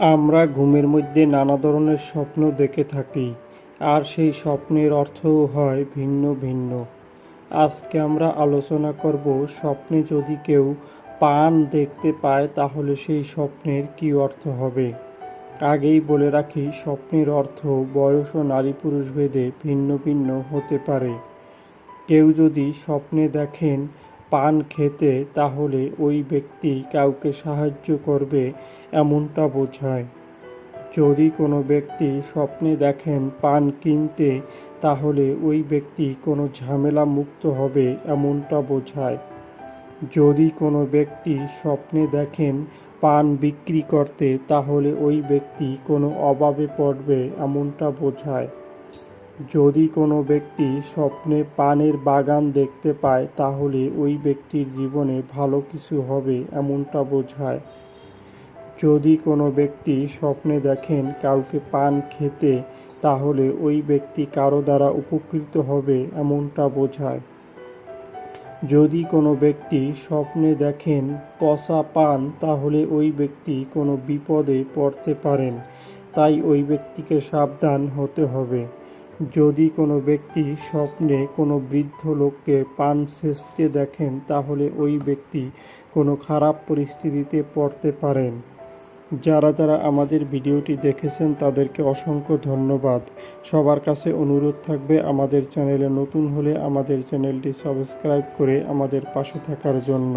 আমরা ঘুমের মধ্যে নানা ধরনের স্বপ্ন দেখে থাকি, আর সেই স্বপ্নের অর্থও হয় ভিন্ন ভিন্ন। আজকে আমরা আলোচনা করব স্বপ্নে যদি কেউ পান দেখতে পায়, তাহলে সেই স্বপ্নের কী অর্থ হবে? আগেই বলে রাখি, স্বপ্নের অর্থ বয়স ও নারী পুরুষ ভেদে ভিন্ন ভিন্ন হতে পারে। কেউ যদি স্বপ্নে দেখেন পান খেতে, তাহলে ওই ব্যক্তি কাউকে সাহায্য করবে এমনটা বোঝায়। যদি কোনো ব্যক্তি স্বপ্নে দেখেন পান কিনতে, তাহলে ওই ব্যক্তি কোনো ঝামেলা মুক্ত হবে এমনটা বোঝায়। যদি কোনো ব্যক্তি স্বপ্নে দেখেন পান বিক্রি করতে, তাহলে ওই ব্যক্তি কোনো অভাবে পড়বে এমনটা বোঝায়। যদি কোনো ব্যক্তি স্বপ্নে পানের বাগান দেখতে পায়, তাহলে ওই ব্যক্তির জীবনে ভালো কিছু হবে এমনটা বোঝায়। যদি কোনো ব্যক্তি স্বপ্নে দেখেন কাউকে পান খেতে, তাহলে ওই ব্যক্তি কারও দ্বারা উপকৃত হবে এমনটা বোঝায়। যদি কোনো ব্যক্তি স্বপ্নে দেখেন পচা পান, তাহলে ওই ব্যক্তি কোনো বিপদে পড়তে পারেন। তাই ওই ব্যক্তিকে সাবধান হতে হবে। যদি কোনো ব্যক্তি স্বপ্নে কোনো বৃদ্ধ লোককে পান সেচতে দেখেন, তাহলে ওই ব্যক্তি কোনো খারাপ পরিস্থিতিতে পড়তে পারেন। যারা যারা আমাদের ভিডিওটি দেখেছেন, তাদেরকে অসংখ্য ধন্যবাদ। সবার কাছে অনুরোধ থাকবে, আমাদের চ্যানেলে নতুন হলে আমাদের চ্যানেলটি সাবস্ক্রাইব করে আমাদের পাশে থাকার জন্য।